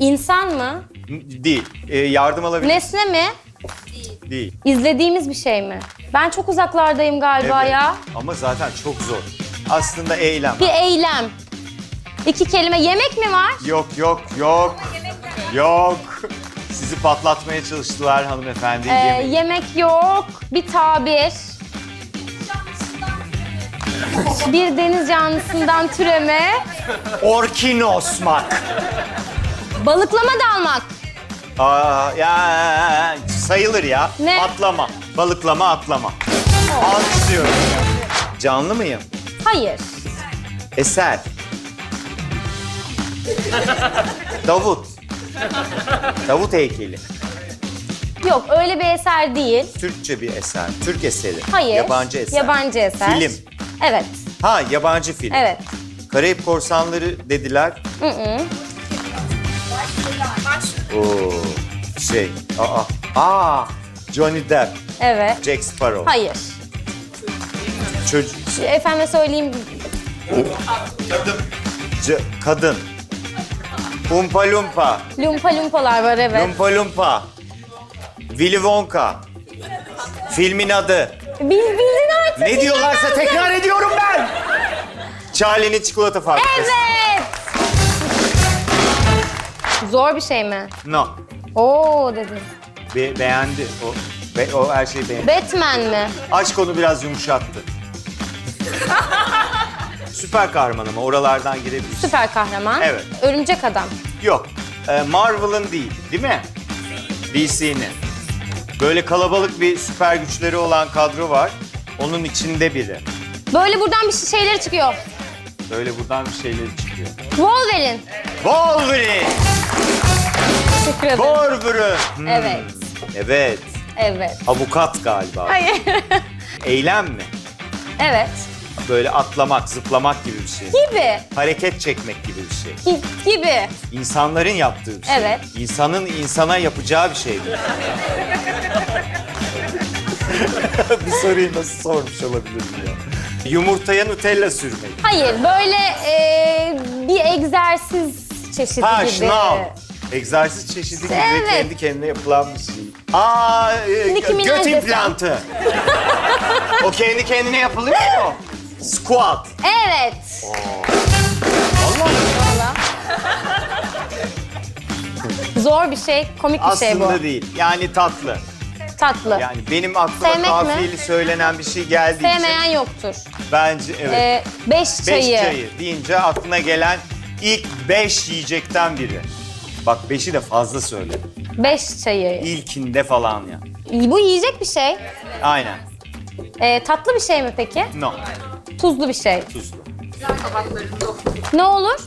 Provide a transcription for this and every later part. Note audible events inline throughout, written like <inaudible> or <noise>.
İnsan mı? Değil. Ee, yardım alabilir Nesne mi? Değil. İzlediğimiz bir şey mi? Ben çok uzaklardayım galiba Evet. ya. Ama zaten çok zor. Aslında eylem. Bir eylem. İki kelime. Yemek mi var? Yok yok yok. Yok. Sizi patlatmaya çalıştılar hanımefendi. Ee, Yemeyin. yemek yok. Bir tabir. bir deniz canlısından türeme. Orkinosmak. Balıklama dalmak. Aa, ya sayılır ya. Ne? Atlama. Balıklama atlama. Alkışlıyorum. Canlı mıyım? Hayır. Eser. Davut. Davut heykeli. Yok öyle bir eser değil. Türkçe bir eser. Türk eseri. Hayır. Yabancı eser. Yabancı eser. Film. Evet. Ha yabancı film. Evet. Karayip Korsanları dediler. Hı hı. Oo. Şey. Aa. Aa. Johnny Depp. Evet. Jack Sparrow. Hayır. Çocuk. Şu Efendime söyleyeyim. C- kadın. Umpa Lumpa. Lumpa lumpalar var evet. Lumpa Lumpa. Willy Wonka. Filmin adı. Bil, bildin artık. Ne diyorlarsa tekrar ediyorum ben. Charlie'nin çikolata fabrikası. Evet. Zor bir şey mi? No. Oo dedim. Be- beğendi. O, be- o her şeyi beğendi. Batman mi? Aşk onu biraz yumuşattı. Süper kahraman ama oralardan girebilir. Süper kahraman. Evet. Örümcek adam. Yok. Ee, Marvel'ın değil, değil mi? DC'nin. Böyle kalabalık bir süper güçleri olan kadro var. Onun içinde biri. Böyle buradan bir şeyleri çıkıyor. Böyle buradan bir şeyleri çıkıyor. Wolverine. Wolverine! Teşekkür ederim. Wolverine! Hmm, Evet. Evet. Evet. Avukat galiba. Hayır. Eylem mi? evet. Böyle atlamak, zıplamak gibi bir şey. Gibi. Hareket çekmek gibi bir şey. Gi- gibi. İnsanların yaptığı bir şey. Evet. İnsanın insana yapacağı bir şey. <laughs> bir soruyu nasıl sormuş olabilirim ya? Yumurtaya Nutella sürmek. Hayır. Böyle e, bir egzersiz çeşidi Ha gibi. şınav. Egzersiz çeşidi gibi Evet. kendi kendine yapılan bir şey. Aa, e, Nicki Minaj göt desem. implantı. o kendi kendine yapılıyor mu? Squat. Evet. Allah Valla. Zor bir şey, komik bir şey bu. Aslında değil. Yani tatlı. Tatlı. Yani benim aklıma Sevmek mi? kafiyeli söylenen bir şey geldiği Sevmeyen için yoktur. bence evet. Ee, beş beş çayı. deyince aklına gelen ilk beş yiyecekten biri. Bak beşi de fazla söyle. Beş çayı. İlkinde falan ya. Bu yiyecek bir şey. Aynen. Ee, tatlı bir şey mi peki? No. Tuzlu bir şey. Tuzlu. Ne olur?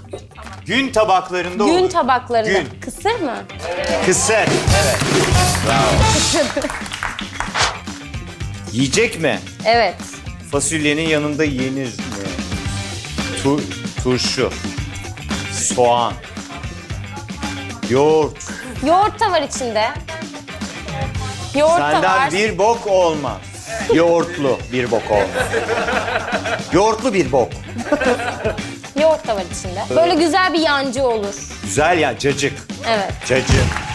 Gün tabaklarında Gün olur. tabaklarında. Gün. Kısır mı? Kısır. Evet. Bravo. <laughs> Yiyecek mi? Evet. Fasulyenin yanında yenir mi? Tu, turşu. Soğan. Yoğurt. Yoğurt da var içinde. Yoğurt da Senden var. bir bok olmaz. Yoğurtlu bir bok olmaz. Yoğurtlu bir bok. Yoğurt da var içinde. Böyle güzel bir yancı olur. Güzel ya cacık. Evet. Cacık.